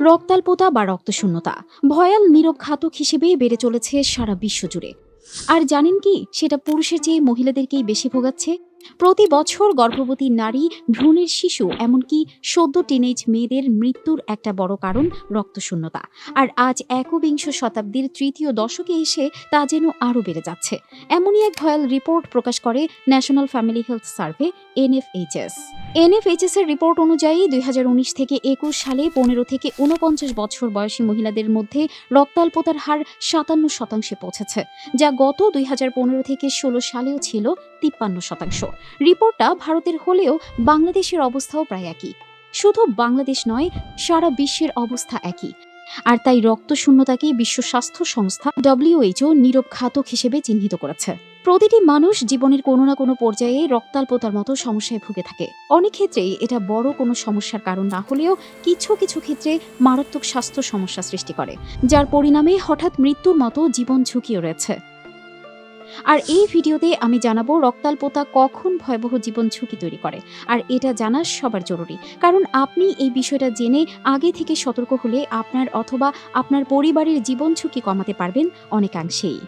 রক্তাল্পতা বা রক্তশূন্যতা। ভয়াল, নীরব ঘাতক হিসেবেই বেড়ে চলেছে সারা বিশ্ব জুড়ে আর জানেন কি, সেটা পুরুষের চেয়ে মহিলাদেরকেই বেশি ভোগাচ্ছে? প্রতি বছর গর্ভবতী নারী ভ্রূণের শিশু, এমনকি সদ্য টিনেজ মেয়েদের মৃত্যুর একটা বড় কারণ রক্তশূন্যতা। আর আজ একবিংশ শতাব্দীর তৃতীয় দশকে এসে তা যেন আরও বেড়ে যাচ্ছে। এমনই এক ভয়াল রিপোর্ট প্রকাশ করে national family health survey, NFHS. NFHS এর রিপোর্ট অনুযায়ী দুই হাজার উনিশ থেকে একুশ সালে পনেরো থেকে উনপঞ্চাশ বছর বয়সী মহিলাদের মধ্যে রক্তাল্পতার হার সাতান্ন শতাংশে পৌঁছেছে, যা গত দুই হাজার পনেরো থেকে ষোলো সালেও ছিল তিপ্পান্ন শতাংশ। রিপোর্টটা ভারতের হলেও বাংলাদেশের অবস্থাও প্রায় একই। শুধু বাংলাদেশ নয়, সারা বিশ্বের অবস্থা একই। আর তাই রক্তশূন্যতাকে বিশ্ব স্বাস্থ্য সংস্থা ডব্লিউএইচও নীরব ঘাতক হিসেবে চিহ্নিত করেছে। প্রতিটি মানুষ জীবনের কোনো না কোনো পর্যায়ে রক্তাল্পতার মতো সমস্যায় ভুগে থাকে। অনেক ক্ষেত্রেই এটা বড় কোনো সমস্যার কারণ না হলেও কিছু কিছু ক্ষেত্রে মারাত্মক স্বাস্থ্য সমস্যা সৃষ্টি করে, যার পরিণামে হঠাৎ মৃত্যুর মতো জীবন ঝুঁকিও রয়েছে। আর এই ভিডিওতে আমি জানাব রক্তাল্পতা কখন ভয়াবহ জীবন ঝুঁকি তৈরি করে। আর এটা জানা সবার জরুরি। কারণ আপনি এই বিষয়টা জেনে আগে থেকে সতর্ক হলে আপনার অথবা আপনার পরিবারের জীবন ঝুঁকি কমাতে পারবেন অনেকাংশেই।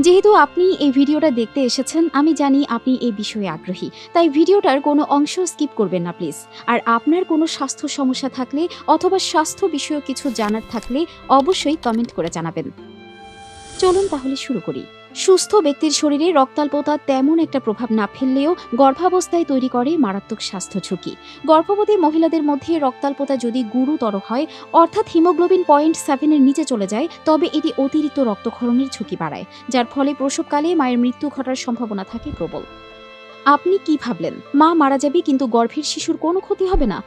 যেহেতু আপনি এই ভিডিওটা দেখতে এসেছেন, আমি জানি আপনি এই বিষয়ে আগ্রহী। তাই ভিডিওটার কোনো অংশ স্কিপ করবেন না, প্লিজ। আর আপনার কোনো স্বাস্থ্য সমস্যা থাকলে অথবা স্বাস্থ্য বিষয়ক কিছু জানার থাকলে অবশ্যই কমেন্ট করে জানাবেন। চলুন তাহলে শুরু করি। সুস্থ ব্যক্তির শরীরে রক্তাল্পতা তেমন একটা প্রভাব না ফেললেও গর্ভাবস্থায় তৈরি করে মারাত্মক স্বাস্থ্য ঝুঁকি। গর্ভবতী মহিলাদের মধ্যে রক্তাল্পতা যদি গুরুতর হয়, অর্থাৎ হিমোগ্লোবিন পয়েন্ট সেভেনের নিচে চলে যায়, তবে এটি অতিরিক্ত রক্তক্ষরণের ঝুঁকি বাড়ায়, যার ফলে প্রসবকালে মায়ের মৃত্যু ঘটার সম্ভাবনা থাকে প্রবল। আপনি কি ভাবলেন? মা মারা যাবে কিন্তু গর্ভের শিশুর কোনো ক্ষতি হবে না?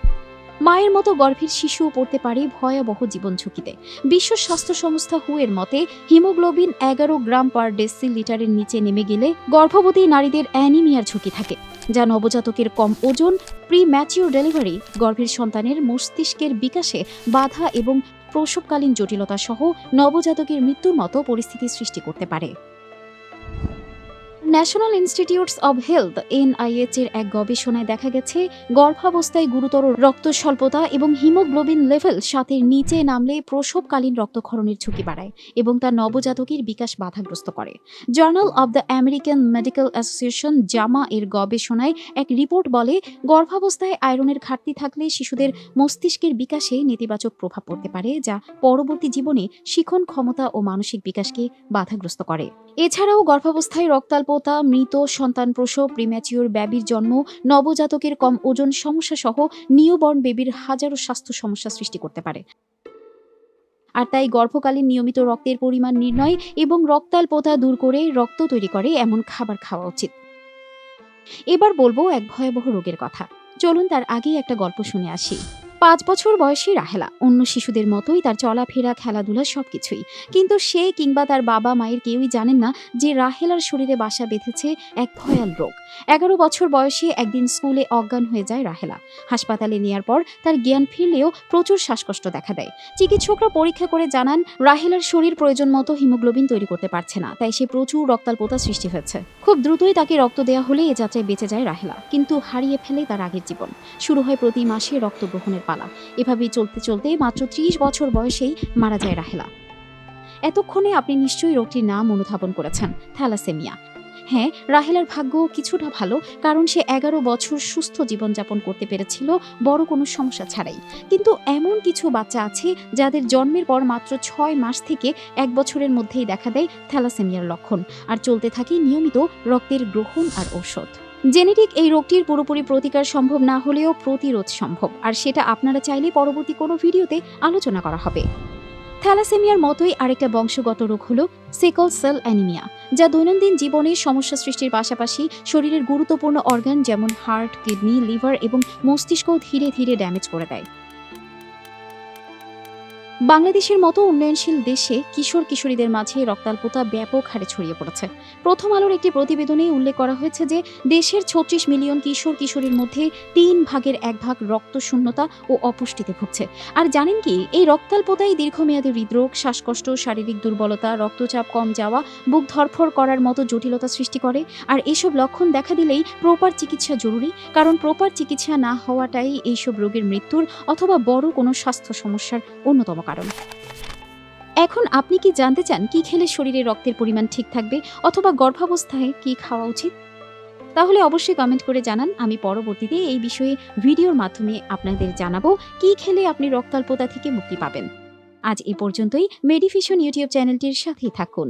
মায়ের মতো গর্ভের শিশুও পড়তে পারে ভয়াবহ জীবন ঝুঁকিতে। বিশ্ব স্বাস্থ্য সংস্থা হু এর মতে, হিমোগ্লোবিন এগারো গ্রাম পার ডেসি লিটারের নিচে নেমে গেলে গর্ভবতী নারীদের অ্যানিমিয়ার ঝুঁকি থাকে, যা নবজাতকের কম ওজন প্রি ম্যাচিওর ডেলিভারি গর্ভের সন্তানের মস্তিষ্কের বিকাশে বাধা এবং প্রসবকালীন জটিলতা সহ নবজাতকের মৃত্যুর মতো পরিস্থিতি সৃষ্টি করতে পারে। National Institutes of Health NIH এর এক গবেষণায় দেখা গেছে, গর্ভাবস্থায় গুরুতর রক্ত স্বল্পতা এবং হিমোগ্লোবিন লেভেল সাতের নিচে নামলে প্রসবকালীন রক্তক্ষরণের ঝুঁকি বাড়ায় এবং তা নবজাতকের বিকাশ বাধাগ্রস্ত করে। Journal of the American Medical Association, JAMA, এর গবেষণায় এক রিপোর্ট বলে, গর্ভাবস্থায় আয়রনের ঘাটতি থাকলে শিশুদের মস্তিষ্কের বিকাশে নেতিবাচক প্রভাব পড়তে পারে, যা পরবর্তী জীবনে শিখন ক্ষমতা ও মানসিক বিকাশকে বাধাগ্রস্ত করে। এছাড়াও গর্ভাবস্থায় রক্তাল্পতা মৃত, সন্তান প্রসব প্রিম্যাচিওর ব্যাবির জন্ম, নবজাতকের কম ওজন সমস্যা সহ নিউবর্ন বেবির হাজারো স্বাস্থ্য সমস্যা সৃষ্টি করতে পারে। আর তাই গর্ভকালীন নিয়মিত রক্তের পরিমাণ নির্ণয় এবং রক্তাল্পতা দূর করে রক্ত তৈরি করে এমন খাবার খাওয়া উচিত। এবার বলব এক ভয়াবহ রোগের কথা। চলুন তার আগেই একটা গল্প শুনে আসি। পাঁচ বছর বয়সী রাহেলা। অন্য শিশুদের মতোই তার চলাফেরা, খেলাধুলা সবকিছুই। কিন্তু সে কিংবা তার বাবা মায়ের কেউই জানেন না যে রাহেলার শরীরে বাসা বেঁধেছে এক ভয়াল রোগ। এগারো বছর বয়সে একদিন স্কুলে অজ্ঞান হয়ে যায় রাহেলা। হাসপাতালে নেয়ার পর তার জ্ঞান ফিরলেও প্রচুর শ্বাসকষ্ট দেখা দেয়। চিকিৎসকরা পরীক্ষা করে জানান, রাহেলার শরীর প্রয়োজন মতো হিমোগ্লোবিন তৈরি করতে পারছে না, তাই সে প্রচুর রক্তাল্পতা সৃষ্টি হয়েছে। খুব দ্রুতই তাকে রক্ত দেওয়া হলে এ যাত্রায় বেঁচে যায় রাহেলা, কিন্তু হারিয়ে ফেলে তার আগের জীবন। শুরু হয় প্রতি মাসে রক্ত গ্রহণের পালা। এভাবেই চলতে চলতে মাত্র ত্রিশ বছর বয়সেই মারা যায় রাহেলা। এতক্ষণে আপনি নিশ্চয়ই রোগটির নাম অনুধাবন করেছেন, থ্যালাসেমিয়া। হ্যাঁ রাহেলার ভাগ্য কিছুটা ভালো, কারণ সে এগারো বছর সুস্থ জীবনযাপন করতে পেরেছিল, বড় কোনো সমস্যা ছাড়াই। কিন্তু এমন কিছু বাচ্চা আছে যাদের জন্মের পর মাত্র ছয় মাস থেকে এক বছরের মধ্যেই দেখা দেয় থ্যালাসেমিয়ার লক্ষণ, আর চলতে থাকে নিয়মিত রক্তের গ্রহণ আর ঔষধ। জেনেটিক এই রোগটির পুরোপুরি প্রতিকার সম্ভব না হলেও প্রতিরোধ সম্ভব। আর সেটা আপনারা চাইলে পরবর্তী কোনো ভিডিওতে আলোচনা করা হবে। থ্যালাসেমিয়ার মতোই আরেকটা বংশগত রোগ হলো সেকল সেল অ্যানিমিয়া, যা দৈনন্দিন জীবনে সমস্যা সৃষ্টির পাশাপাশি শরীরের গুরুত্বপূর্ণ অর্গান যেমন হার্ট কিডনি লিভার এবং মস্তিষ্ক ধীরে ধীরে ড্যামেজ করে দেয়। বাংলাদেশের মতো উন্নয়নশীল দেশে কিশোর কিশোরীদের মাঝে রক্তাল্পতা ব্যাপক হারে ছড়িয়ে পড়েছে। প্রথম আলোর একটি প্রতিবেদনে উল্লেখ করা হয়েছে যে, দেশের ছত্রিশ মিলিয়ন কিশোর কিশোরীর মধ্যে তিন ভাগের এক ভাগ রক্তশূন্যতা ও অপুষ্টিতে ভুগছে। আর জানেন কি, এই রক্তাল্পতাই দীর্ঘমেয়াদী হৃদরোগ, শ্বাসকষ্ট, শারীরিক দুর্বলতা, রক্তচাপ কম যাওয়া, বুক ধরফর করার মতো জটিলতা সৃষ্টি করে। আর এসব লক্ষণ দেখা দিলেই প্রপার চিকিৎসা জরুরি, কারণ প্রপার চিকিৎসা না হওয়াটাই এইসব রোগের মৃত্যুর অথবা বড় কোনো স্বাস্থ্য সমস্যার অন্যতম কারণ। এখন আপনি কি জানতে চান কি খেলে শরীরে রক্তের পরিমাণ ঠিক থাকবে অথবা গর্ভাবস্থায় কি খাওয়া উচিত? তাহলে অবশ্যই কমেন্ট করে জানান। আমি পরবর্তীতে এই বিষয়ে ভিডিওর মাধ্যমে আপনাদের জানাব কি খেলে আপনি রক্তাল্পতা থেকে মুক্তি পাবেন। আজ এ পর্যন্তই। মেডিফিশন ইউটিউব চ্যানেলটির সাথেই থাকুন।